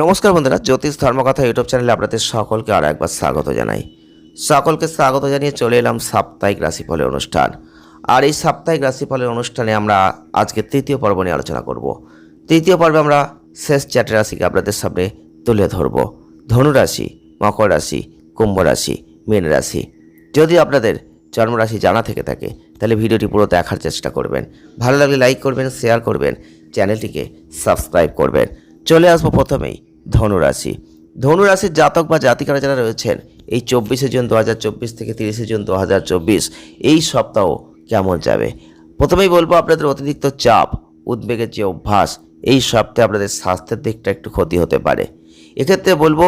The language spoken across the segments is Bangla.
নমস্কার বন্ধুরা, জ্যোতিষ ধর্মকথা ইউটিউব চ্যানেলে আপনাদের সকলকে আর একবার স্বাগত জানাই। সকলকে স্বাগত জানিয়ে চলে এলাম সাপ্তাহিক রাশিফলের অনুষ্ঠান। আর এই সাপ্তাহিক রাশিফলের অনুষ্ঠানে আমরা আজকে তৃতীয় পর্ব নিয়ে আলোচনা করব। তৃতীয় পর্বে আমরা শেষ চারটে রাশিকে আপনাদের সামনে তুলে ধরব। ধনুরাশি মকর রাশি, কুম্ভ রাশি, মীন রাশি। যদি আপনাদের জন্মরাশি জানা থেকে থাকে, তাহলে ভিডিওটি পুরো দেখার চেষ্টা করবেন। ভালো লাগলে লাইক করবেন, শেয়ার করবেন, চ্যানেলটিকে সাবস্ক্রাইব করবেন। চলে আসব প্রথমেই। ধনুরাশি। ধনুরাশির জাতক বা জাতিকারা যারা রয়েছেন, এই চব্বিশে জুন দু হাজার চব্বিশ থেকে তিরিশে জুন দু হাজার চব্বিশ, এই সপ্তাহ কেমন যাবে? প্রথমেই বলব আপনাদের অতিরিক্ত চাপ, উদ্বেগের যে অভ্যাস, এই সপ্তাহে আপনাদের স্বাস্থ্যের দিকটা একটু ক্ষতি হতে পারে। এক্ষেত্রে বলব,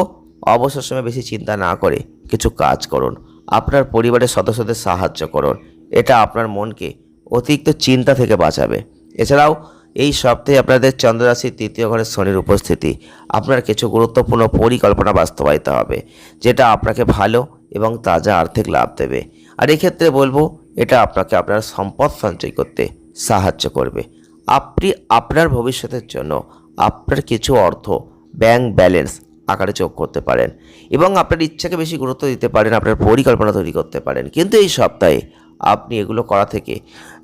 অবসর সময় বেশি চিন্তা না করে কিছু কাজ করুন। আপনার পরিবারের সদস্যদের সাহায্য করুন। এটা আপনার মনকে অতিরিক্ত চিন্তা থেকে বাঁচাবে। এছাড়াও এই সপ্তাহে আপনাদের চন্দ্ররাশির তৃতীয় ঘরের শনির উপস্থিতি। আপনার কিছু গুরুত্বপূর্ণ পরিকল্পনা বাস্তবায়িত হবে, যেটা আপনাকে ভালো এবং তাজা আর্থিক লাভ দেবে। আর এক্ষেত্রে বলব, এটা আপনাকে আপনার সম্পদ সঞ্চয় করতে সাহায্য করবে। আপনি আপনার ভবিষ্যতের জন্য আপনার কিছু অর্থ ব্যাংক ব্যালেন্স আকারে যোগ করতে পারেন এবং আপনার ইচ্ছাকে বেশি গুরুত্ব দিতে পারেন, আপনার পরিকল্পনা তৈরি করতে পারেন। কিন্তু এই সপ্তাহে আপনি এগুলো করা থেকে,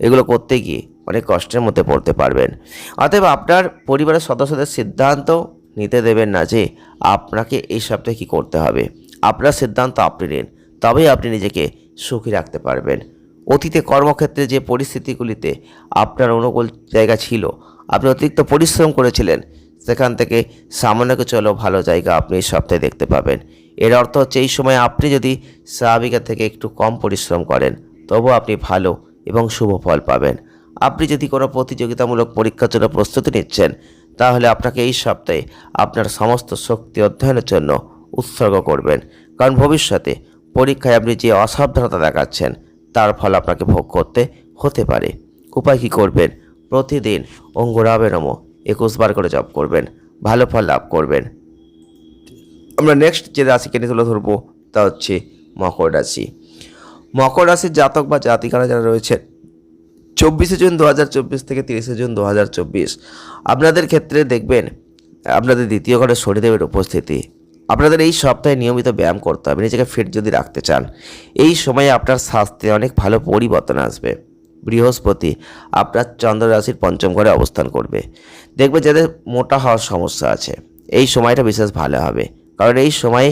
এগুলো করতে গিয়ে অনেক কষ্টের মধ্যে পড়তে পারবেন। অতএব আপনার পরিবারের সদস্যদের সিদ্ধান্ত নিতে দেবেন না যে আপনাকে এই সপ্তাহে কী করতে হবে। আপনার সিদ্ধান্ত আপনি নিন, তবেই আপনি নিজেকে সুখী রাখতে পারবেন। অতীতে কর্মক্ষেত্রে যে পরিস্থিতিগুলিতে আপনার অনুকূল জায়গা ছিল, আপনি অতিরিক্ত পরিশ্রম করেছিলেন, সেখান থেকে সামান্য কিছু হলেও ভালো জায়গা আপনি এই সপ্তাহে দেখতে পাবেন। এর অর্থ হচ্ছে এই সময় আপনি যদি স্বাভাবিকের থেকে একটু কম পরিশ্রম করেন তবু আপনি ভালো এবং শুভ ফল পাবেন। আপনি যদি কোনো প্রতিযোগিতামূলক পরীক্ষার জন্য প্রস্তুতি নিচ্ছেন, তাহলে আপনাকে এই সপ্তাহে আপনার সমস্ত শক্তি অধ্যয়নের জন্য উৎসর্গ করবেন। কারণ ভবিষ্যতে পরীক্ষায় আপনি যে অসাবধানতা দেখাচ্ছেন, তার ফল আপনাকে ভোগ করতে হতে পারে। উপায় কী করবেন? প্রতিদিন অঙ্গুরাবেনমো একুশ বার করে জব করবেন, ভালো ফল লাভ করবেন। আমরা নেক্সট যে রাশিকে নিয়ে তুলে ধরবো, তা হচ্ছে মকর রাশি। মকর রাশির জাতক বা জাতিকারা যারা রয়েছেন, চব্বিশে জুন দু হাজার চব্বিশ থেকে তিরিশে জুন দু হাজার চব্বিশ, আপনাদের ক্ষেত্রে দেখবেন আপনাদের দ্বিতীয় ঘরে শনিদেবের উপস্থিতি। আপনাদের এই সপ্তাহে নিয়মিত ব্যায়াম করতে হবে, নিজেকে ফিট যদি রাখতে চান। এই সময়ে আপনার স্বাস্থ্যে অনেক ভালো পরিবর্তন আসবে। বৃহস্পতি আপনার চন্দ্র রাশির পঞ্চম ঘরে অবস্থান করবে। দেখবে যাদের মোটা হওয়ার সমস্যা আছে, এই সময়টা বিশেষ ভালো হবে। কারণ এই সময়ে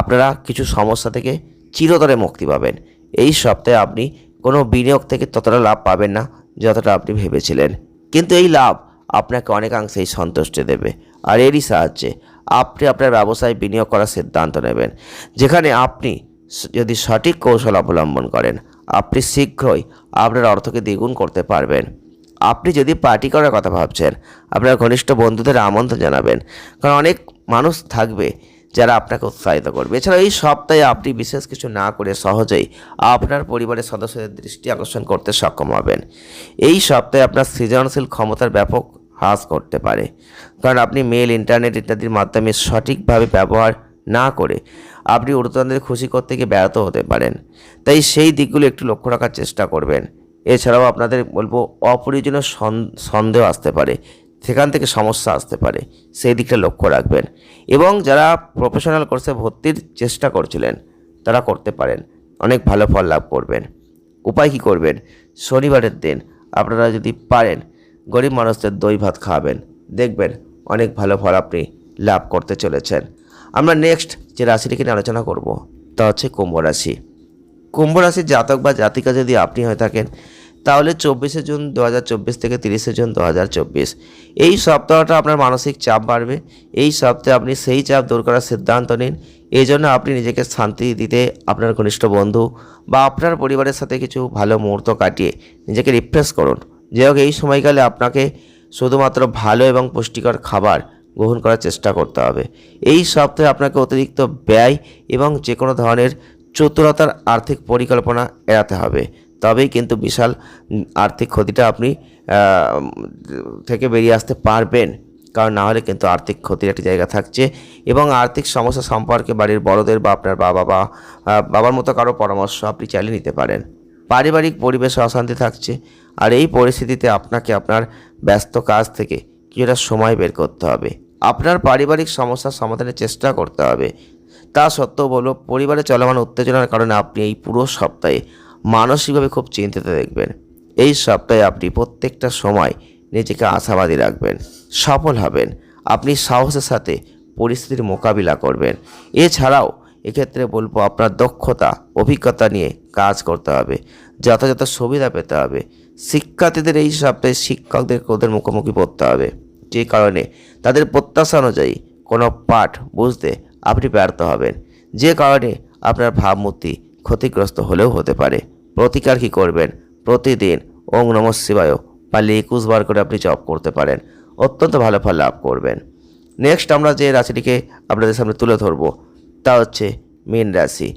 আপনারা কিছু সমস্যা থেকে চিরতরে মুক্তি পাবেন। এই সপ্তাহে আপনি কোনো বিনিয়োগ থেকে ততটা লাভ পাবেন না যতটা আপনি ভেবেছিলেন। কিন্তু এই লাভ আপনাকে অনেকাংশেই সন্তুষ্টি দেবে আর এরই সাহায্যে আপনি আপনার ব্যবসায় বিনিয়োগ করার সিদ্ধান্ত নেবেন। যেখানে আপনি যদি সঠিক কৌশল অবলম্বন করেন, আপনি শীঘ্রই আপনার অর্থকে দ্বিগুণ করতে পারবেন। আপনি যদি পার্টি করার কথা ভাবছেন, আপনার ঘনিষ্ঠ বন্ধুদের আমন্ত্রণ জানাবেন। কারণ অনেক মানুষ থাকবে যারা আপনাকে উৎসাহিত করবে। এছাড়া এই সপ্তাহে আপনি বিশেষ কিছু না করে সহজেই আপনার পরিবারের সদস্যদের দৃষ্টি আকর্ষণ করতে সক্ষম হবেন। এই সপ্তাহে আপনার সৃজনশীল ক্ষমতার ব্যাপক হ্রাস করতে পারে। কারণ আপনি মেল ইন্টারনেট ইত্যাদির মাধ্যমে সঠিকভাবে ব্যবহার না করে আপনি ঊর্ধ্বতনদের খুশি করতে গিয়ে ব্যাহত হতে পারেন। তাই সেই দিকগুলো একটু লক্ষ্য রাখার চেষ্টা করবেন। এছাড়াও আপনাদের বলব, অপ্রয়োজনীয় সন্দেহ আসতে পারে। সেখান থেকে সমস্যা আসতে পারে। সেই দিকটা লক্ষ্য রাখবেন। এবং যারা প্রফেশনাল কোর্সে ভর্তির চেষ্টা করছিলেন, তারা করতে পারেন। অনেক ভালো ফল লাভ করবেন। উপায় কী করবেন? শনিবারের দিন আপনারা যদি পারেন, গরিব মানুষদের দই ভাত খাওয়াবেন। দেখবেন অনেক ভালো ফল আপনি লাভ করতে চলেছেন। আমরা নেক্সট যে রাশিটিকে নিয়ে আলোচনা করব, তা হচ্ছে কুম্ভ রাশি। কুম্ভ রাশির জাতক বা জাতিকা যদি আপনি হয়ে থাকেন তাহলে চব্বিশে জুন দু হাজার চব্বিশ থেকে তিরিশে জুন দু হাজার চব্বিশ। এই সপ্তাহটা আপনার মানসিক চাপ বাড়বে, এই সপ্তাহে আপনি সেই চাপ দূর করার সিদ্ধান্ত নিন। এই জন্য আপনি নিজেকে শান্তি দিতে আপনার ঘনিষ্ঠ বন্ধু বা আপনার পরিবারের সাথে কিছু ভালো মুহূর্ত কাটিয়ে নিজেকে রিফ্রেশ করুন। যাই হোক, এই সময়কালে আপনাকে শুধুমাত্র ভালো এবং পুষ্টিকর খাবার গ্রহণ করার চেষ্টা করতে হবে। এই সপ্তাহে আপনাকে অতিরিক্ত ব্যয় এবং যে কোনো ধরনের চতুরতার আর্থিক পরিকল্পনা এড়াতে হবে। তবেই কিন্তু বিশাল আর্থিক ক্ষতিটা আপনি থেকে বেরিয়ে আসতে পারবেন। কারণ না হলে কিন্তু আর্থিক ক্ষতির একটি জায়গা থাকছে। এবং আর্থিক সমস্যা সম্পর্কে বাড়ির বড়দের বা আপনার বাবা বা বাবার মতো কারও পরামর্শ আপনি চালিয়ে নিতে পারেন। পারিবারিক পরিবেশে অশান্তি থাকছে। আর এই পরিস্থিতিতে আপনাকে আপনার ব্যস্ত কাজ থেকে কিছুটা সময় বের করতে হবে। আপনার পারিবারিক সমস্যার সমাধানের চেষ্টা করতে হবে। তা সত্ত্বেও বলব, পরিবারে চলমান উত্তেজনার কারণে আপনি এই পুরো সপ্তাহে মানসিকভাবে খুব চিন্তিত দেখবেন। এই সপ্তাহে আপনি প্রত্যেকটা সময় নিজেকে আশাবাদী রাখবেন, সফল হবেন, আপনি সাহসের সাথে পরিস্থিতির মোকাবিলা করবেন। এছাড়াও এক্ষেত্রে বলব আপনার দক্ষতা, অভিজ্ঞতা নিয়ে কাজ করতে হবে, যথাযথ সুবিধা পেতে হবে। শিক্ষার্থীদের এই সপ্তাহে শিক্ষকদের ওদের মুখোমুখি পড়তে হবে, যে কারণে তাদের প্রত্যাশা অনুযায়ী কোনো পাঠ বুঝতে আপনি ব্যর্থ হবেন, যে কারণে আপনার ভাবমূর্তি ক্ষতিগ্রস্ত হলেও হতে পারে। প্রতিকার কী করবেন? প্রতিদিন ওং নম শিবায় পারলে একুশ বার করে আপনি জপ করতে পারেন। অত্যন্ত ভালো ফল লাভ করবেন। নেক্সট আমরা যে রাশিটিকে আপনাদের সামনে তুলে ধরবো, তা হচ্ছে মীন রাশি।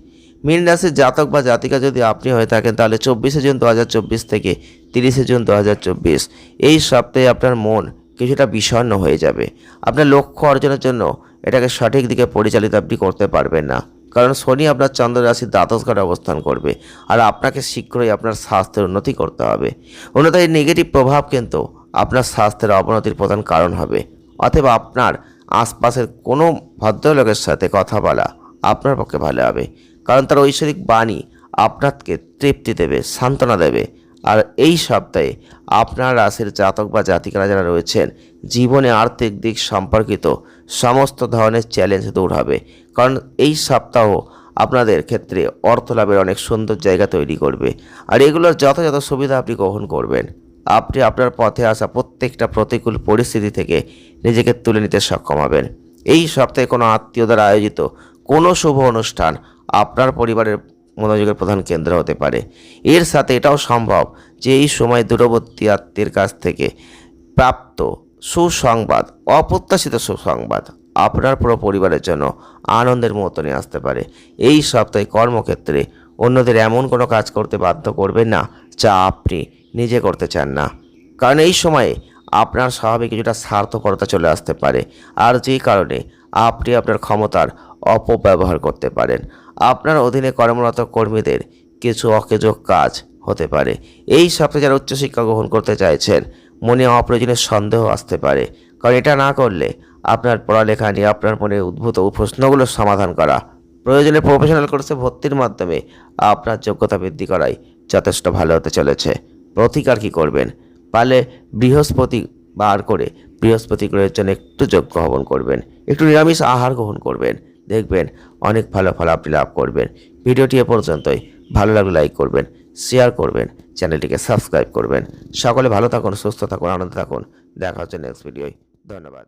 মীন রাশির জাতক বা জাতিকা যদি আপনি হয়ে থাকেন, তাহলে চব্বিশে জুন দু হাজার চব্বিশ থেকে তিরিশে জুন দু হাজার চব্বিশ, এই সপ্তাহে আপনার মন কিছুটা বিষণ্ণ হয়ে যাবে। আপনার লক্ষ্য অর্জনের জন্য এটাকে সঠিক দিকে পরিচালিত আপনি করতে পারবেন না। কারণ শনি আপনার চন্দ্র রাশির দ্বাদশ ঘরে অবস্থান করবে আর আপনাকে শীঘ্রই আপনার স্বাস্থ্যের উন্নতি করতে হবে। অন্যথায় নেগেটিভ প্রভাব কিন্তু আপনার স্বাস্থ্যের অবনতির প্রধান কারণ হবে। অথবা আপনার আশপাশের কোনো ভদ্রলোকের সাথে কথা বলা আপনার পক্ষে ভালো হবে। কারণ তার ঐশ্বরিক বাণী আপনাকে তৃপ্তি দেবে, সান্ত্বনা দেবে। আর এই সপ্তাহে আপনার রাশির জাতক বা জাতিকারা যারা রয়েছেন, জীবনে আর্থিক দিক সম্পর্কিত সমস্ত ধরনের চ্যালেঞ্জ দূর হবে। কারণ এই সপ্তাহ আপনাদের ক্ষেত্রে অর্থ লাভের অনেক সুন্দর জায়গা তৈরি করবে। আর এগুলোর যথাযথ সুবিধা আপনি গ্রহণ করবেন। আপনি আপনার পথে আসা প্রত্যেকটা প্রতিকূল পরিস্থিতি থেকে নিজেকে তুলে নিতে সক্ষম হবেন। এই সপ্তাহে কোনো আত্মীয় দ্বারা আয়োজিত কোনো শুভ অনুষ্ঠান আপনার পরিবারের মনোযোগের প্রধান কেন্দ্র হতে পারে। এর সাথে এটাও সম্ভব যে এই সময় দূরবর্তী আত্মীয়ের কাছ থেকে প্রাপ্ত সুসংবাদ, অপ্রত্যাশিত সুসংবাদ আপনার পুরো পরিবারের জন্য আনন্দের মুহূর্ত নিয়ে আসতে পারে। এই সপ্তাহে কর্মক্ষেত্রে অন্যদের এমন কোনো কাজ করতে বাধ্য করবেন না যা আপনি নিজে করতে চান না। কারণ এই সময়ে আপনার স্বাভাবিক কিছুটা স্বার্থপরতা চলে আসতে পারে। আর যে কারণে আপনি আপনার ক্ষমতার অপব্যবহার করতে পারেন। আপনার অধীনে কর্মরত কর্মীদের কিছু অকেজো কাজ হতে পারে। এই সপ্তাহে যারা উচ্চশিক্ষা গ্রহণ করতে চাইছেন, মনে অপ্রয়োজনীয় সন্দেহ আসতে পারে। কারণ এটা না করলে আপনার পড়ালেখা নিয়ে আপনার মনে উদ্ভূত প্রশ্নগুলোর সমাধান করা প্রয়োজনে প্রফেশনাল কোর্সে ভর্তির মাধ্যমে আপনার যোগ্যতা বৃদ্ধি করাই যথেষ্ট ভালো হতে চলেছে। প্রতিকার কী করবেন? পারলে বৃহস্পতি বার করে বৃহস্পতি গ্রহের জন্য একটু যজ্ঞ হবন করবেন, একটু নিরামিষ আহার গ্রহণ করবেন, দেখবেন অনেক ভালো ফল আপনি লাভ করবেন। ভিডিওটি এ পর্যন্তই। ভালো লাগলে লাইক করবেন শেয়ার করবেন, চ্যানেলটিকে সাবস্ক্রাইব করবেন। সকলে ভালো থাকুন, সুস্থ থাকুন, আনন্দ থাকুন। দেখা হচ্ছে নেক্সট ভিডিওয় ধন্যবাদ।